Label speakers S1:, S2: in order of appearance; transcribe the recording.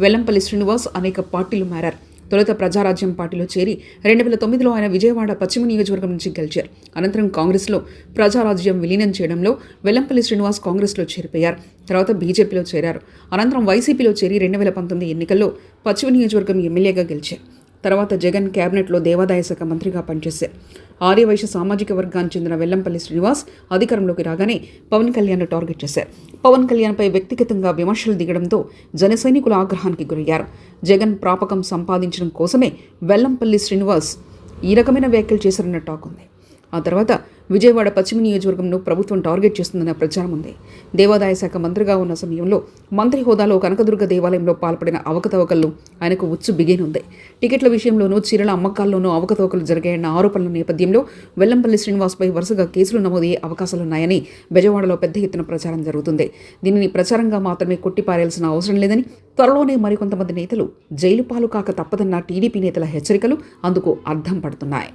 S1: వెల్లంపల్లి శ్రీనివాస్ అనేక పార్టీలు మారారు. తొలుత ప్రజారాజ్యం పార్టీలో చేరి రెండు వేల తొమ్మిదిలో ఆయన విజయవాడ పశ్చిమ నియోజకవర్గం నుంచి గెలిచారు. అనంతరం కాంగ్రెస్లో ప్రజారాజ్యం విలీనం చేయడంలో వెల్లంపల్లి శ్రీనివాస్ కాంగ్రెస్లో చేరిపోయారు. తర్వాత బీజేపీలో చేరారు. అనంతరం వైసీపీలో చేరి రెండు వేల పంతొమ్మిది ఎన్నికల్లో పశ్చిమ నియోజకవర్గం ఎమ్మెల్యేగా గెలిచారు. తర్వాత జగన్ కేబినెట్లో దేవాదాయ శాఖ మంత్రిగా పనిచేశారు. ఆర్యవైశ్య సామాజిక వర్గానికి చెందిన వెల్లంపల్లి శ్రీనివాస్ అధికారంలోకి రాగానే పవన్ కళ్యాణ్ టార్గెట్ చేశారు. పవన్ కళ్యాణ్పై వ్యక్తిగతంగా విమర్శలు దిగడంతో జన సైనికుల ఆగ్రహానికి గురయ్యారు. జగన్ ప్రాపకం సంపాదించడం కోసమే వెల్లంపల్లి శ్రీనివాస్ ఈ రకమైన వ్యాఖ్యలు చేశారన్న టాక్ ఉంది. ఆ తర్వాత విజయవాడ పశ్చిమ నియోజకవర్గంలో ప్రభుత్వం టార్గెట్ చేస్తుందన్న ప్రచారం ఉంది. దేవాదాయ శాఖ మంత్రిగా ఉన్న సమయంలో మంత్రి హోదాలో కనకదుర్గ దేవాలయంలో పాల్పడిన అవకతవకల్లో ఆయనకు ఉచ్చు బిగేనుంది. టికెట్ల విషయంలోనూ చీరల అమ్మకాల్లోనూ అవకతవకలు జరిగాయన్న ఆరోపణల నేపథ్యంలో వెల్లంపల్లి శ్రీనివాస్పై వరుసగా కేసులు నమోదయ్యే అవకాశాలున్నాయని బెజవాడలో పెద్ద ఎత్తున ప్రచారం జరుగుతుంది. దీనిని ప్రచారంగా మాత్రమే కొట్టిపారేయాల్సిన అవసరం లేదని త్వరలోనే మరికొంతమంది నేతలు జైలు పాలు కాక తప్పదన్న టీడీపీ నేతల హెచ్చరికలు అందుకు అర్థం పడుతున్నాయి.